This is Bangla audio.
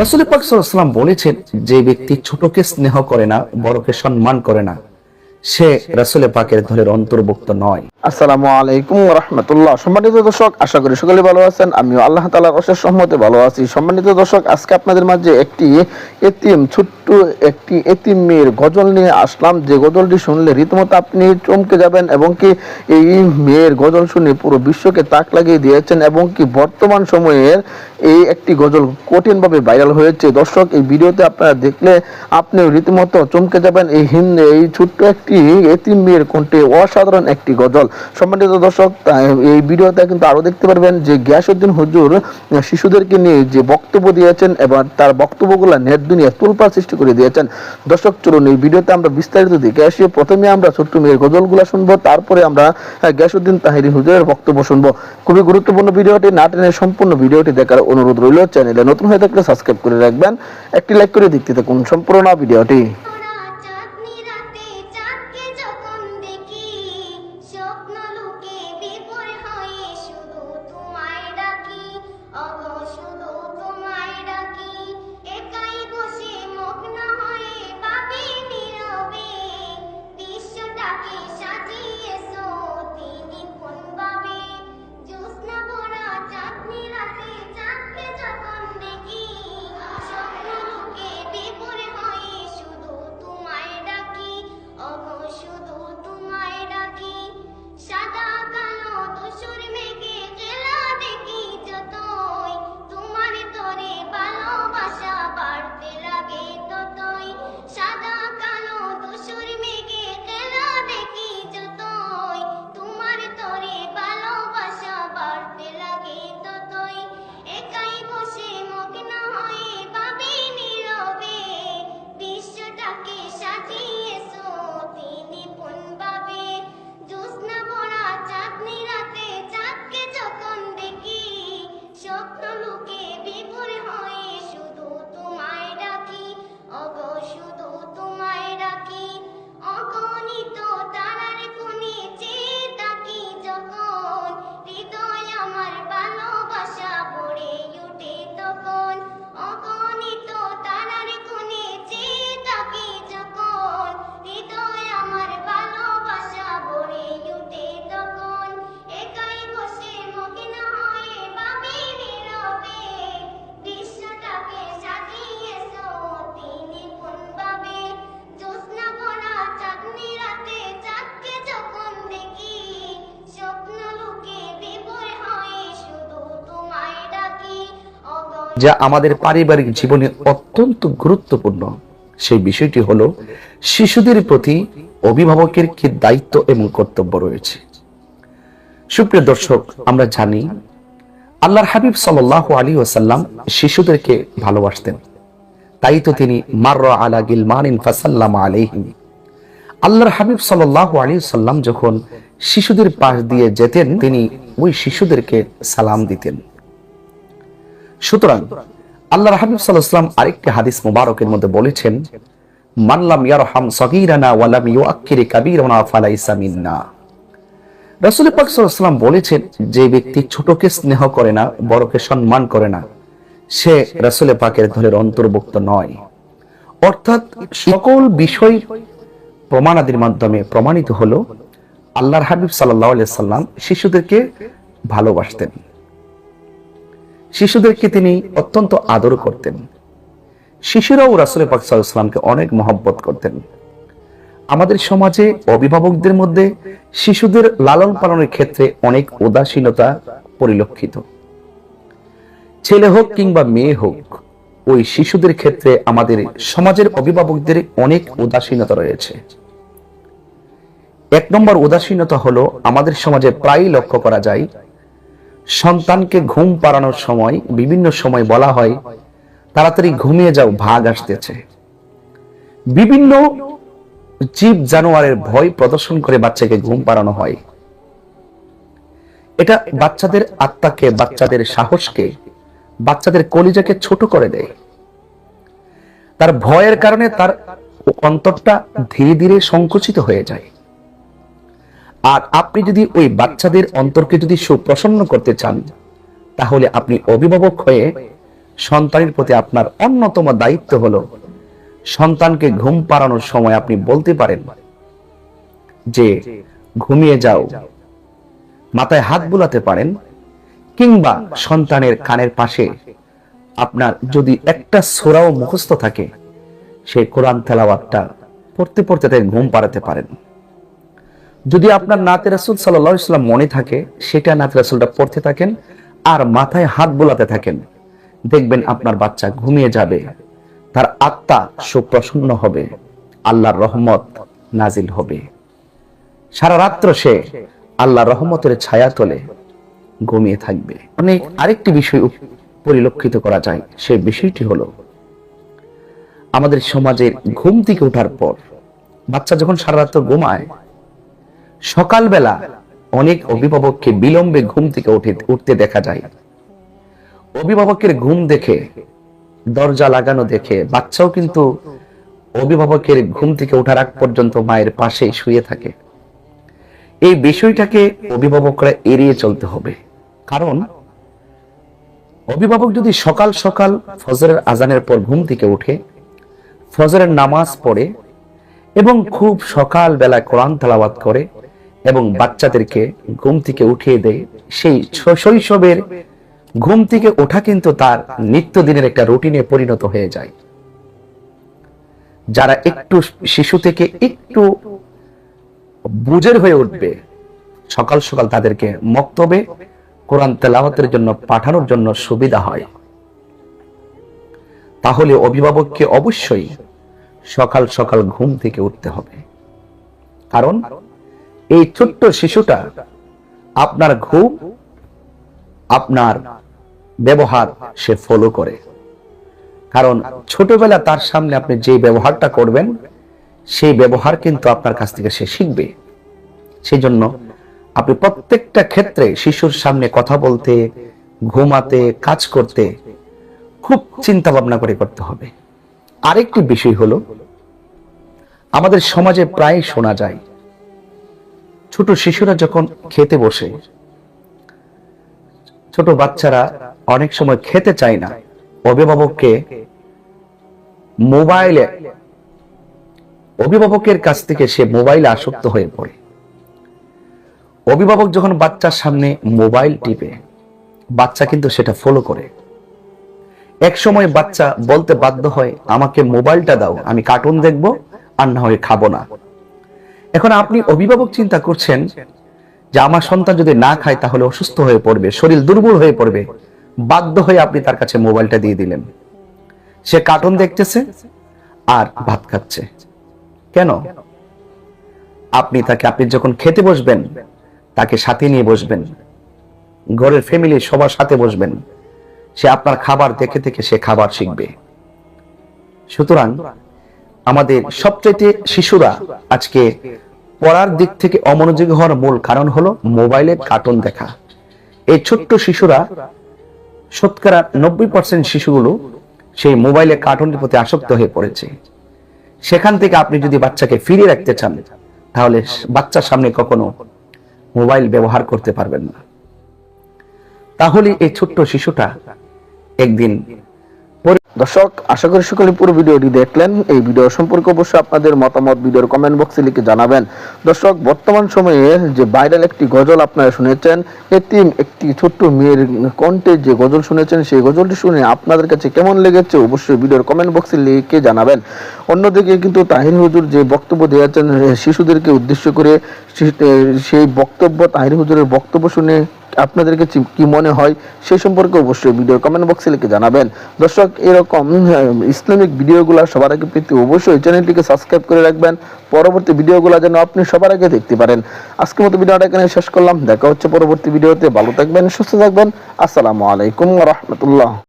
রাসুল পাক সাল্লাম বলেছেন, যে ব্যক্তি ছোটকে স্নেহ করে না, বড়কে সম্মান করে না, সে রাসুল পাকের ধরের অন্তর্ভুক্ত নয়। আসসালামু আলাইকুম রহমতুল্লাহ সম্মানিত দর্শক, আশা করি সকলে ভালো আছেন। আমিও আল্লাহ তালার অশেষ সহমতে ভালো আছি। সম্মানিত দর্শক, আজকে আপনাদের মাঝে একটি এতিম, ছোট্ট একটি এতিম মেয়ের গজল নিয়ে আসলাম। যে গজলটি শুনলে রীতিমতো আপনি চমকে যাবেন এবং কি এই মেয়ের গজল শুনে পুরো বিশ্বকে তাক লাগিয়ে দিয়েছেন এবং কি বর্তমান সময়ের এই একটি গজল কঠিনভাবে ভাইরাল হয়েছে। দর্শক, এই ভিডিওতে আপনারা দেখলে আপনি রীতিমতো চমকে যাবেন। এই হিন্দে, এই ছোট্ট একটি এতিম মেয়ের কণ্ঠে অসাধারণ একটি গজল। সম্মানিত দর্শক এই ভিডিওতে কিন্তু আরও দেখতে পারবেন যে গিয়াসউদ্দিন হুজুর শিশুদেরকে নিয়ে যে বক্তব্য দিয়েছেন এবং তার বক্তব্যগুলো নেট দুনিয়া তুলপার সৃষ্টি করে দিয়েছেন। দর্শক, চলুন এই ভিডিওতে আমরা বিস্তারিত দিকে আসি। প্রথমে আমরা ছোট্ট মেয়ের গজলগুলো শুনব, তারপরে আমরা গিয়াসউদ্দিন তাহিরি হুজুরের বক্তব্য শুনব। খুবই গুরুত্বপূর্ণ ভিডিওটি, না টেনে সম্পূর্ণ ভিডিওটি দেখার অনুরোধ রইল। চ্যানেলে নতুন হয়ে থাকলে সাবস্ক্রাইব করে রাখবেন। একটি লাইক করে দেখতে থাকুন সম্পূর্ণ ভিডিওটি। যা আমাদের পারিবারিক জীবনে অত্যন্ত গুরুত্বপূর্ণ। সেই বিষয়টি হলো, শিশুদের প্রতি অভিভাবকের কি দায়িত্ব এবং কর্তব্য রয়েছে? সুপ্রিয় দর্শক, আমরা জানি, আল্লাহর হাবিব সাল্লাহ আলী ওসাল্লাম শিশুদেরকে ভালোবাসতেন। তাই তো তিনি মার্র আলা গিলমানিন ফাসাল্লাম আলাইহিম আল্লাহর হাবিব সাল্লাহ আলী সাল্লাম যখন শিশুদের পাশ দিয়ে যেতেন, তিনি ওই শিশুদেরকে সালাম দিতেন। সুতরাং আল্লাহর হাবিব সাল্লাম আরেকটি হাদিস মুবারকের মধ্যে বলেছেন মানলাম ইয়ারহাম সগীরানা ওয়ালাম ইউআক্কিরি কাবীরানা ফালাইসা মিন্না। রাসূল পাক সাল্লাল্লাহু বলেছেন, যে ব্যক্তি ছোটকে স্নেহ করে না, বড়কে সম্মান করে না, সে রাসূল পাকের দলের অন্তর্ভুক্ত নয়। অর্থাৎ সকল বিষয় প্রমাণাদির মাধ্যমে প্রমাণিত হলো, আল্লাহর হাবিব আলাইহি সাল্লাম শিশুদেরকে ভালোবাসতেন। শিশুদেরকে তিনি অত্যন্ত আদর করতেন। শিশুরাও রাসুল পাক সাল্লামকে অনেক মহব্বত করতেন। আমাদের সমাজে অভিভাবকদের মধ্যে শিশুদের লালন পালনের ক্ষেত্রে অনেক উদাসীনতা পরিলক্ষিত। ছেলে হোক কিংবা মেয়ে হোক, ওই শিশুদের ক্ষেত্রে আমাদের সমাজের অভিভাবকদের অনেক উদাসীনতা রয়েছে। এক নম্বর উদাসীনতা হলো আমাদের সমাজে প্রায়ই লক্ষ্য করা যায় সন্তানকে ঘুম পাড়ানোর সময়, বিভিন্ন সময় বলা হয়, তাড়াতাড়ি ঘুমিয়ে যাও, ভাগ আসতেছে। বিভিন্ন জীব জানোয়ারের ভয় প্রদর্শন করে বাচ্চাকে ঘুম পাড়ানো হয়। এটা বাচ্চাদের আত্মাকে, বাচ্চাদের সাহসকে, বাচ্চাদের কলিজাকে ছোট করে দেয়। তার ভয়ের কারণে তার অন্তরটা ধীরে ধীরে সংকুচিত হয়ে যায়। আর আপনি যদি ওই বাচ্চাদের অন্তরকে যদি সুপ্রসন্ন করতে চান, তাহলে আপনি অভিভাবক হয়ে সন্তানের প্রতি আপনার অন্যতম দায়িত্ব হলো সন্তানকে ঘুম পাড়ানোর সময় আপনি বলতে পারেন যে, ঘুমিয়ে যাও। মাথায় হাত বুলাতে পারেন, কিংবা সন্তানের কানের পাশে আপনার যদি একটা সোরাও মুখস্থ থাকে সেই কোরআন তেলাওয়াতটা পড়তে পড়তে তাদের ঘুম পাড়াতে পারেন। যদি আপনার নাতে রাসুল সাল্লাহ ইসলাম মনে থাকে, সেটা নাতে রাসুলটা পড়তে থাকেন আর মাথায় হাত বোলাতে থাকেন, দেখবেন আপনার বাচ্চা ঘুমিয়ে যাবে, তার আত্মা সুপ্রসন্ন হবে, আল্লাহর রহমত নাজিল হবে। সারা রাত্র সে আল্লাহ রহমতের ছায়া তোলে ঘুমিয়ে থাকবে। অনেক আরেকটি বিষয় পরিলক্ষিত করা যায় সেই বিষয়টি হলো, আমাদের সমাজের ঘুম থেকে ওঠার পর বাচ্চা যখন সারা রাত্র ঘুমায় সকালবেলা অনেক অভিভাবককে বিলম্বে ঘুম থেকে উঠে উঠতে দেখা যায়। অভিভাবকের ঘুম দেখে, দরজা লাগানো দেখে, বাচ্চাও কিন্তু অভিভাবকের ঘুম থেকে ওঠার আগ পর্যন্ত মায়ের পাশে শুয়ে থাকে। এই বিষয়টাকে অভিভাবকরা এড়িয়ে চলতে হবে। কারণ, অভিভাবক যদি সকাল সকাল ফজরের আজানের পর ঘুম থেকে উঠে, ফজরের নামাজ পড়ে এবং খুব সকাল বেলায় কোরআন তালাবাত করে এবং বাচ্চাদেরকে ঘুম থেকে উঠিয়ে দেয়। সেই শৈশবের ঘুম থেকে ওঠা কিন্তু তার নিত্যদিনের একটা রুটিনে পরিণত হয়ে যায়। যারা একটু শিশু থেকে একটু বুঝের হয়ে উঠবে সকাল সকাল তাদেরকে মক্তবে কোরআন তেলাওয়াতের জন্য পাঠানোর জন্য সুবিধা হয়। তাহলে অভিভাবককে অবশ্যই সকাল সকাল ঘুম থেকে উঠতে হবে। কারণ এই ছোট্ট শিশুটা আপনার ঘুম, আপনার ব্যবহার সে ফলো করে। কারণ ছোটবেলা তার সামনে আপনি যে ব্যবহারটা করবেন, সেই ব্যবহার কিন্তু আপনার কাছ থেকে সে শিখবে। সেই জন্য আপনি প্রত্যেকটা ক্ষেত্রে শিশুর সামনে কথা বলতে, ঘুমাতে, কাজ করতে খুব চিন্তা ভাবনা করে করতে হবে। আরেকটি বিষয় হলো, আমাদের সমাজে প্রায় শোনা যায় ছোট শিশুরা যখন খেতে বসে, ছোট বাচ্চারা অনেক সময় খেতে চায় না। অভিভাবককে মোবাইলে, অভিভাবকের কাছ থেকে সে মোবাইলে আসক্ত হয়ে পড়ে। অভিভাবক যখন বাচ্চার সামনে মোবাইল টিপে, বাচ্চা কিন্তু সেটা ফলো করে। এক সময় বাচ্চা বলতে বাধ্য হয়, আমাকে মোবাইলটা দাও, আমি কার্টুন দেখব, আর না হয় খাব না। এখন আপনি অভিভাবক চিন্তা করছেন যে আমার সন্তান যদি না খায় তাহলে অসুস্থ হয়ে পড়বে, শরীর দুর্বল হয়ে পড়বে, বাধ্য হয়ে আপনি তার কাছে মোবাইলটা দিয়ে দিলেন। সে কার্টুন দেখতেছে আর ভাত খাচ্ছে। কেন? আপনি তাকে, আপনি যখন খেতে বসবেন, তাকে সাথে নিয়ে বসবেন, ঘরের ফ্যামিলি সবার সাথে বসবেন, সে আপনার খাবার দেখে দেখে সে খাবার শিখবে। সুতরাং আমাদের সবচেয়ে শিশুরা আজকে পড়ার দিক থেকে অমনোযোগী হওয়ার মূল কারণ হলো মোবাইলে কার্টুন দেখা। এই ছোট্ট শিশুরা শতকরা নব্বই পার্সেন্ট শিশুগুলো সেই মোবাইলে কার্টুনের প্রতি আসক্ত হয়ে পড়েছে। সেখান থেকে আপনি যদি বাচ্চাকে ফিরিয়ে রাখতে চান, তাহলে বাচ্চার সামনে কখনো মোবাইল ব্যবহার করতে পারবেন না। তাহলে এই ছোট্ট শিশুটা একদিন দর্শক, আশা করি সকলে পুরো ভিডিওটি দেখলেন। এই ভিডিও সম্পর্কে অবশ্যই আপনাদের মতামত ভিডিওর কমেন্ট বক্সে লিখে জানাবেন। দর্শক, বর্তমান সময়ে যে ভাইরাল একটি গজল আপনারা শুনেছেন এতিম একটি ছোট্ট মেয়ের কণ্ঠে যে গজল শুনেছেন, সেই গজলটি শুনে আপনাদের কাছে কেমন লেগেছে অবশ্যই ভিডিওর কমেন্ট বক্সে লিখে জানাবেন। অন্যদিকে কিন্তু তাহির হুজুর যে বক্তব্য দিয়েছেন শিশুদেরকে উদ্দেশ্য করে সেই বক্তব্য, তাহির হুজুরের বক্তব্য শুনে আপনাদেরকে কি মনে হয়, সে সম্পর্কে অবশ্যই ভিডিও কমেন্ট বক্সে লিখে জানাবেন। দর্শক, এরকম ইসলামিক ভিডিওগুলো সবার আগে পেতে অবশ্যই চ্যানেলটিকে সাবস্ক্রাইব করে রাখবেন। পরবর্তী ভিডিওগুলো যেন আপনি সবার আগে দেখতে পারেন। আজকের মতো ভিডিওটা এখানে শেষ করলাম। দেখা হচ্ছে পরবর্তী ভিডিওতে ভালো থাকবেন, সুস্থ থাকবেন। আসসালামু আলাইকুম রহমতুল্লাহ।